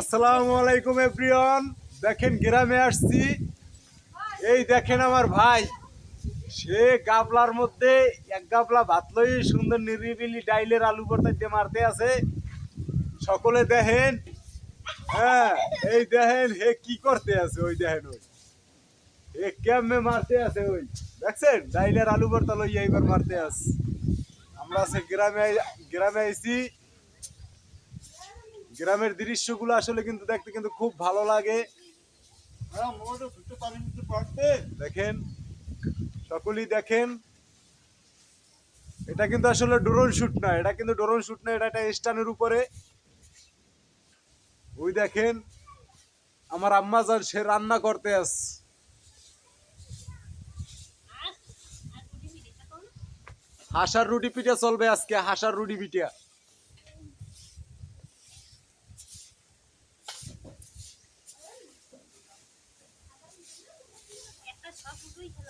আসসালামু আলাইকুম, এভরিওয়ান। দেখেন গ্রামে আসছি। এই দেখেন আমার ভাই। সে গাবলার মধ্যে এক গাবলা ভাত লই সুন্দর নিরিবিলি ডাইলের আলু ভর্তা দিয়ে মারতে আছে। সকলে দেখেন হ্যাঁ এই দেখেন, হে কি করতে আছে ওই দেখেন ওই। এ কেমনে মারতে আছে ওই। দেখছেন? ডাইলের আলু ভর্তা লইয়া এইবার মারতে আছে। আমরা আছে গ্রামে গ্রামে আইছি। গ্রামের দৃশ্যগুলো আসলে কিন্তু দেখতে কিন্তু খুব ভালো লাগে। দেখেন সকলেই দেখেন। এটা কিন্তু আসলে ড্রোন শুট না এটা কিন্তু ড্রোন শুট না এটা একটা স্টানের উপরে। ওই দেখেন আমার আম্মা যান সে রান্না করতে আস। হাসার রুটি পিঠা চলবে আজকে হাসার রুটি পিঠা।